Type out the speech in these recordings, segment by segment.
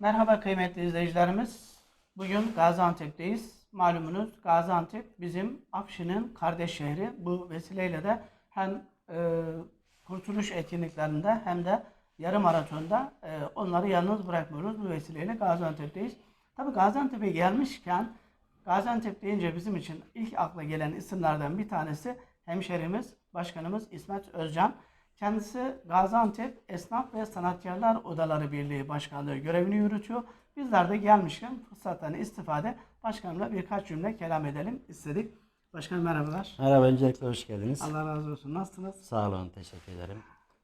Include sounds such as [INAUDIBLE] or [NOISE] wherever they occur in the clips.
Merhaba kıymetli izleyicilerimiz. Bugün Gaziantep'teyiz. Malumunuz Gaziantep bizim Afşin'in kardeş şehri. Bu vesileyle de hem e, kurtuluş etkinliklerinde hem de yarım maratonda e, onları yalnız bırakmıyoruz. Bu vesileyle Gaziantep'teyiz. Tabi Gaziantep'e gelmişken Gaziantep deyince bizim için ilk akla gelen isimlerden bir tanesi hemşerimiz, başkanımız İsmet Özcan. Kendisi Gaziantep Esnaf ve Sanatkarlar Odaları Birliği Başkanlığı görevini yürütüyor. Bizler de gelmişken fırsattan istifade başkanımla birkaç cümle kelam edelim istedik. Başkanım merhabalar. Merhaba, öncelikle hoş geldiniz. Allah razı olsun. Nasılsınız? Sağ olun, teşekkür ederim.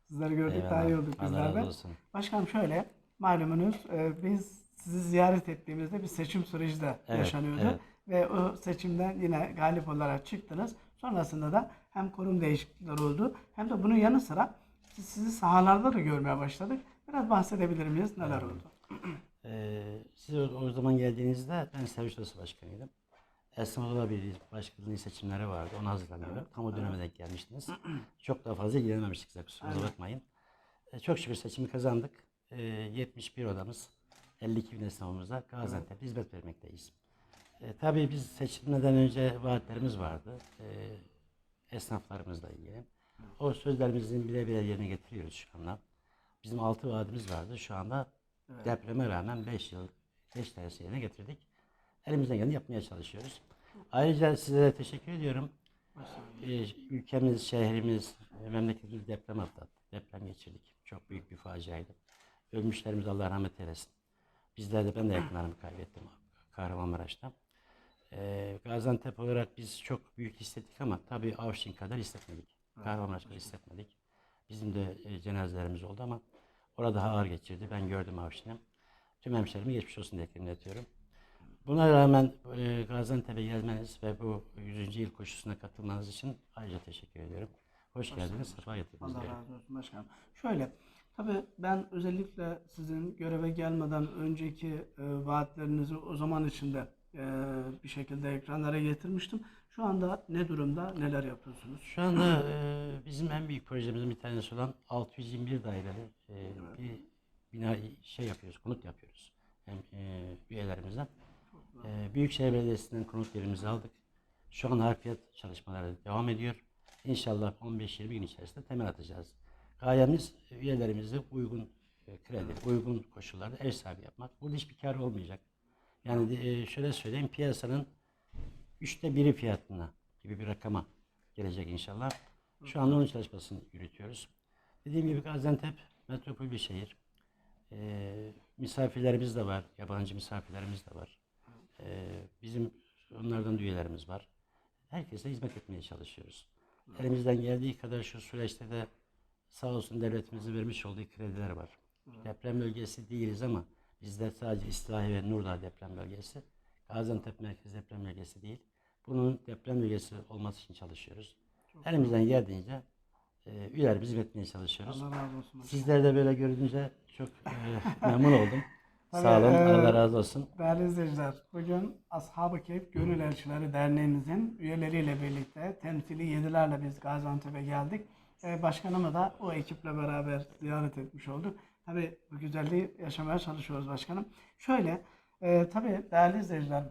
Sizleri gördük daha iyi olduk Allah bizler razı de. olsun. Başkanım şöyle, malumunuz e, biz sizi ziyaret ettiğimizde bir seçim süreci de Evet, yaşanıyordu. evet. Ve o seçimden yine galip olarak çıktınız. Sonrasında da hem kurum değişiklikleri oldu hem de bunun yanı sıra siz- sizi sahalarda da görmeye başladık. Biraz bahsedebilir miyiz? Neler oldu? [CLEARS THROAT] Ee, siz o, zaman geldiğinizde ben Sevinç Odası Başkanıydım. Esnaf Odaları Birliği Başkanlığı seçimleri vardı, ona hazırlanıyorduk. Tam o döneme denk gelmiştiniz. [CLEARS THROAT] Çok daha fazla ilgilenememiştik size kusurumuza bakmayın. Ee, çok şükür seçimi kazandık. Ee, 71 odamız, 52 bin esnafımızla Gaziantep'te hizmet vermekteyiz. Ee, tabii biz seçilmeden önce vaatlerimiz vardı. Ee, esnaflarımızla ilgili. O sözlerimizin bile bile yerine getiriyoruz şu anda. Bizim altı vaadimiz vardı. Şu anda depreme rağmen 5 yıl 5 tanesi yerine getirdik. Elimizden geleni yapmaya çalışıyoruz. Ayrıca size de teşekkür ediyorum. Ee, ülkemiz, şehrimiz, e, memleketimiz deprem atlattı. Deprem geçirdik. Çok büyük bir faciaydı. Ölmüşlerimiz Allah rahmet eylesin. Bizler de ben de yakınlarımı kaybettim Kahramanmaraş'ta. Ee, Gaziantep olarak biz çok büyük hissettik ama tabii Avşin kadar hissetmedik. Kahramanmaraş kadar hissetmedik. Bizim de e, cenazelerimiz oldu ama orada daha ağır geçirdi. Ben gördüm Avşin'i. Tüm hemşerime geçmiş olsun diye dinletiyorum. Buna rağmen e, Gaziantep'e gelmeniz ve bu 100. yıl koşusuna katılmanız için ayrıca teşekkür ediyorum. Hoş geldiniz, sefa getirdiniz. Allah razı olsun başkanım. Şöyle, tabii ben özellikle sizin göreve gelmeden önceki e, vaatlerinizi o zaman içinde e, bir şekilde ekranlara getirmiştim. Şu anda ne durumda, neler yapıyorsunuz? Şu anda e, bizim en büyük projemizin bir tanesi olan 621 daireli e, bir bina şey yapıyoruz, konut yapıyoruz. Hem e, üyelerimizden. E, Büyükşehir Belediyesi'nden konut yerimizi aldık. Şu an harfiyat çalışmaları devam ediyor. İnşallah 15-20 gün içerisinde temel atacağız. Gayemiz e, üyelerimizi uygun e, kredi, uygun koşullarda ev sahibi yapmak. Burada hiçbir kar olmayacak. Yani e, şöyle söyleyeyim, piyasanın üçte biri fiyatına gibi bir rakama gelecek inşallah. Şu anda onun çalışmasını yürütüyoruz. Dediğim gibi Gaziantep metropol bir şehir. Ee, misafirlerimiz de var, yabancı misafirlerimiz de var. Ee, bizim onlardan da üyelerimiz var. Herkese hizmet etmeye çalışıyoruz. Elimizden geldiği kadar şu süreçte de sağ olsun devletimizin vermiş olduğu krediler var. Deprem bölgesi değiliz ama bizde sadece İslahi ve Nurdağ deprem bölgesi. Gaziantep merkez deprem bölgesi değil. Bunun deprem bölgesi olması için çalışıyoruz. Elimizden geldiğince e, üyelerimizi hizmetmeye çalışıyoruz. Allah razı olsun. Sizler de böyle görünce çok e, [LAUGHS] memnun oldum. Tabii, Sağ olun. e, Allah razı olsun. Değerli izleyiciler, bugün Ashab-ı Keyif Gönül Elçileri Derneğimizin üyeleriyle birlikte temsili yedilerle biz Gaziantep'e geldik. Ee, başkanımı da o ekiple beraber ziyaret etmiş olduk. Tabii bu güzelliği yaşamaya çalışıyoruz başkanım. Şöyle, e, tabii değerli izleyiciler,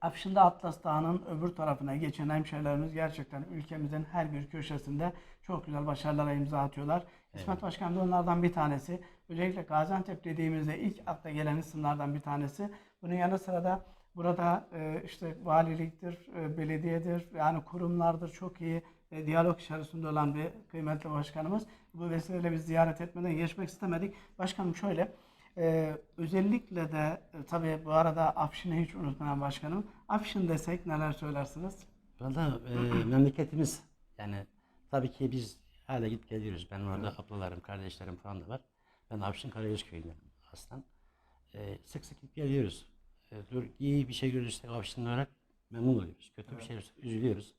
Afşin'de Atlas Dağı'nın öbür tarafına geçen hemşehrilerimiz gerçekten ülkemizin her bir köşesinde çok güzel başarılara imza atıyorlar. İsmet Başkan da onlardan bir tanesi. Özellikle Gaziantep dediğimizde ilk akla gelen isimlerden bir tanesi. Bunun yanı sıra da burada e, işte valiliktir, e, belediyedir, yani kurumlardır çok iyi e, diyalog içerisinde olan bir kıymetli başkanımız. Bu vesileyle biz ziyaret etmeden geçmek istemedik. Başkanım şöyle, ee, özellikle de e, tabii bu arada Afşin'i hiç unutmayan başkanım. Afşin desek neler söylersiniz? Valla e, [CLEARS THROAT] memleketimiz yani tabii ki biz hala git geliyoruz. Ben orada ablalarım, kardeşlerim falan da var. Ben Avşin Karagöz köyündenim aslen. E, sık sık gidip geliyoruz. E, dur, iyi bir şey görürsek Avşin olarak memnun oluyoruz. Kötü bir şey üzülüyoruz.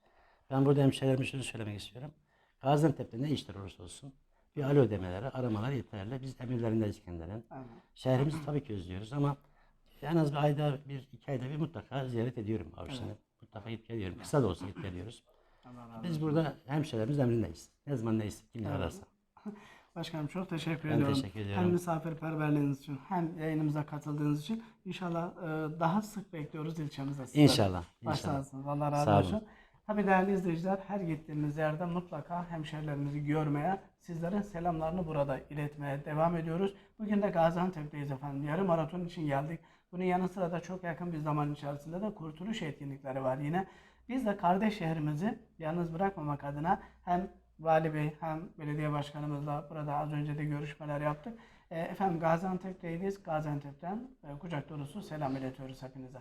Ben burada hemşehrilerime şunu söylemek istiyorum. Gaziantep'te ne işler olursa olsun bir alo demeleri, aramalar yeterli. Biz emirlerindeyiz kendilerinin. Aynen. Şehrimizi tabii ki özlüyoruz ama en az bir ayda bir, iki ayda bir mutlaka ziyaret ediyorum Avşin'i. Mutlaka gidip geliyorum. Kısa da olsa gidip geliyoruz. Biz burada hemşehrilerimiz emrindeyiz. Ne zaman ne istek, kim ne ararsa. [LAUGHS] Başkanım çok teşekkür Ben ediyorum. teşekkür ediyorum. Hem misafirperverliğiniz için hem yayınımıza katıldığınız için inşallah e, daha sık bekliyoruz ilçemizde. sizleri. İnşallah. İnşallah. Başlarsınız. Allah razı olsun. Tabii değerli izleyiciler her gittiğimiz yerde mutlaka hemşerilerimizi görmeye, sizlerin selamlarını burada iletmeye devam ediyoruz. Bugün de Gaziantep'teyiz efendim. Yarım maraton için geldik. Bunun yanı sıra da çok yakın bir zaman içerisinde de kurtuluş etkinlikleri var yine. Biz de kardeş şehrimizi yalnız bırakmamak adına hem Vali Bey hem belediye başkanımızla burada az önce de görüşmeler yaptık. E, Efendim Gaziantep'teyiz. Gaziantep'ten e, kucak dolusu selam iletiyoruz hepinize.